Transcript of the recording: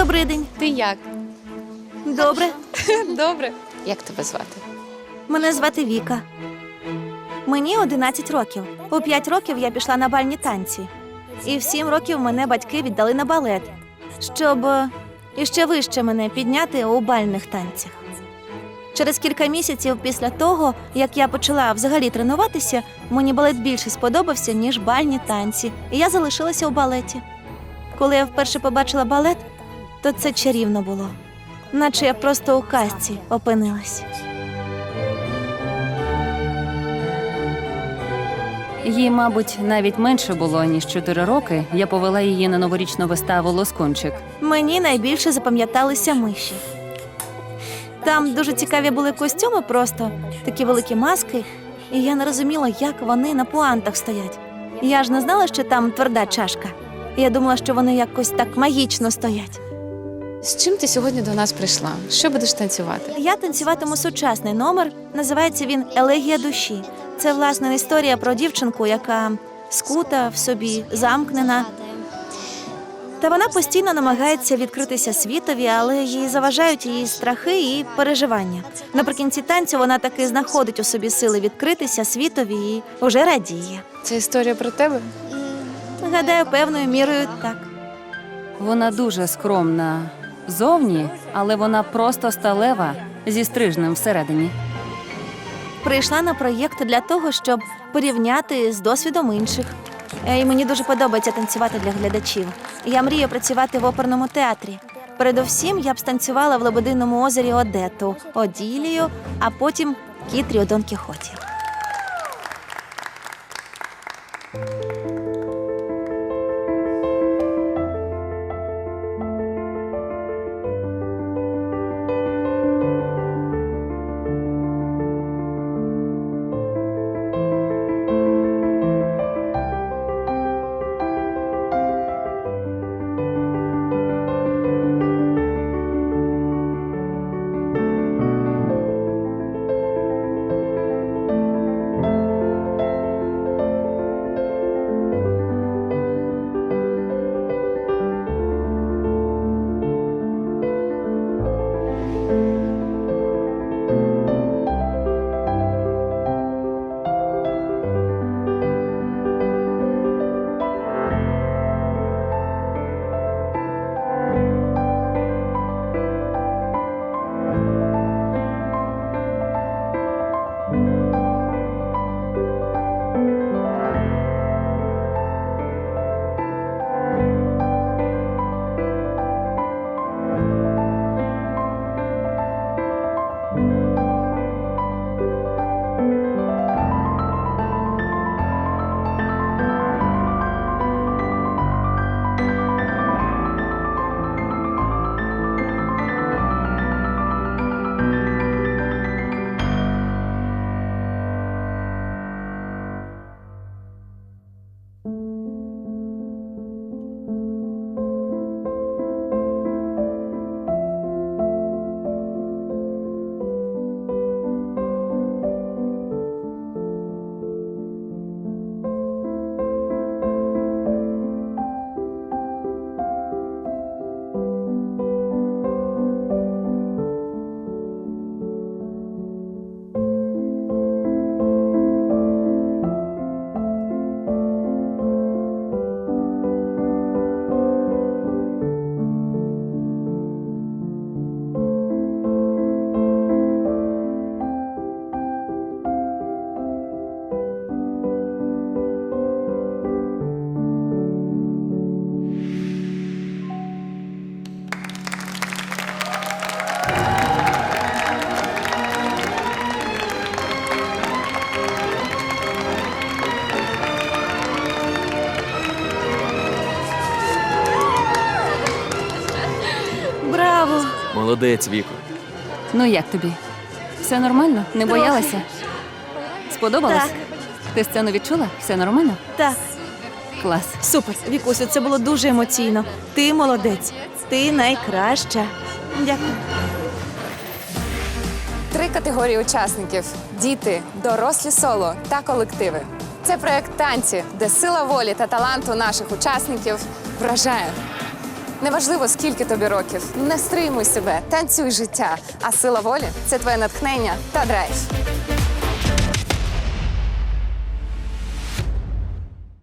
Добрий день. Ти як? Добре. Добре. Як тебе звати? Мене звати Віка. Мені 11 років. У 5 років я пішла на бальні танці. І в 7 років мене батьки віддали на балет, щоб е, іще вище мене підняти у бальних танцях. Через кілька місяців після того, як я почала взагалі тренуватися, мені балет більше сподобався, ніж бальні танці, і я залишилася у балеті. Коли я вперше побачила балет, то це чарівно було, наче я просто у казці опинилась. Їй, мабуть, навіть менше було ніж 4 роки. Я повела її на новорічну виставу Лоскунчик. Мені найбільше запам'яталися миші. Там дуже цікаві були костюми, просто такі великі маски, і я не розуміла, як вони на пуантах стоять. Я ж не знала, що там тверда чашка. Я думала, що вони якось так магічно стоять. З чим ти сьогодні до нас прийшла? Що будеш танцювати? Я танцюватиму сучасний номер. Називається він Елегія душі. Це власне історія про дівчинку, яка скута в собі, замкнена. Та вона постійно намагається відкритися світові, але їй заважають її страхи і переживання. Наприкінці танцю вона таки знаходить у собі сили відкритися світові і уже радіє. Це історія про тебе? Гадаю, певною мірою так. Вона дуже скромна зовні, але вона просто сталева зі стрижнем всередині. Прийшла на проєкт для того, щоб порівняти з досвідом інших. Е, І мені дуже подобається танцювати для глядачів. Я мрію працювати в оперному театрі. Передовсім я б станцювала в Лебединому озері Одету, Оділію, а потім Кітрі у Дон Кіхоті. Молодець, Віко. Ну як тобі? Все нормально? Не Трохи. боялася? Сподобалось? Так. Ти сцену відчула? Все нормально? Так, Клас. супер, Вікусю, це було дуже емоційно. Ти молодець, ти найкраща. Дякую. Три категорії учасників: діти, дорослі соло та колективи. Це проект танці, де сила волі та таланту наших учасників вражає. Неважливо, скільки тобі років, не стримуй себе, танцюй життя. А сила волі це твоє натхнення та драйв.